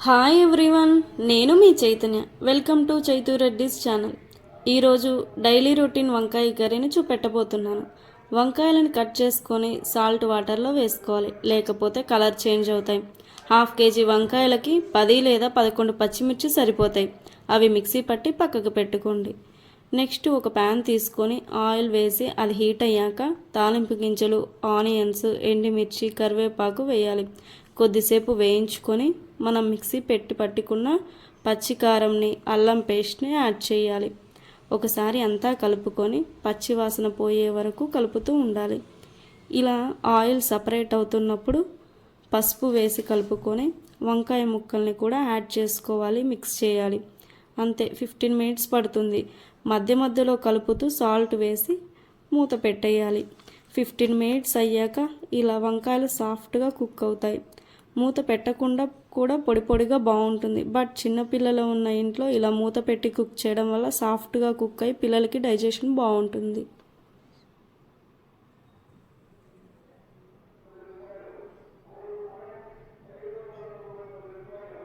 Hi everyone నేను మీ Chaitanya. Welcome to Chaitu Reddy's channel ఈరోజు daily routine వంకాయ కర్రీని చూపెట్టబోతున్నాను. వంకాయలను కట్ చేసుకొని సాల్ట్ వాటర్లో వేసుకోవాలి. లేకపోతే కలర్ చేంజ్ అవుతాయి. హాఫ్ కేజీ వంకాయలకి పది లేదా పదకొండు పచ్చిమిర్చి సరిపోతాయి. అవి మిక్సీ పట్టి పక్కకు పెట్టుకోండి. నెక్స్ట్ ఒక ప్యాన్ తీసుకొని ఆయిల్ వేసి అది హీట్ అయ్యాక తాలింపు గింజలు ఆనియన్స్ ఎండిమిర్చి కరివేపాకు వేయాలి. కొద్దిసేపు వేయించుకొని మనం మిక్సీ పెట్టి పట్టుకున్న పచ్చికారంని అల్లం పేస్ట్ని యాడ్ చేయాలి. ఒకసారి అంతా కలుపుకొని పచ్చి వాసన పోయే వరకు కలుపుతూ ఉండాలి. ఇలా ఆయిల్ సపరేట్ అవుతున్నప్పుడు పసుపు వేసి కలుపుకొని వంకాయ ముక్కల్ని కూడా యాడ్ చేసుకోవాలి మిక్స్ చేయాలి. అంతే ఫిఫ్టీన్ మినిట్స్ పడుతుంది. మధ్య మధ్యలో కలుపుతూ సాల్ట్ వేసి మూత పెట్టేయాలి. ఫిఫ్టీన్ మినిట్స్ అయ్యాక ఇలా వంకాయలు సాఫ్ట్గా కుక్ అవుతాయి. మూత పెట్టకుండా కూడా పొడి పొడిగా బాగుంటుంది. బట్ చిన్నపిల్లలు ఉన్న ఇంట్లో ఇలా మూత పెట్టి కుక్ చేయడం వల్ల సాఫ్ట్గా కుక్ అయి పిల్లలకి డైజెషన్ బాగుంటుంది.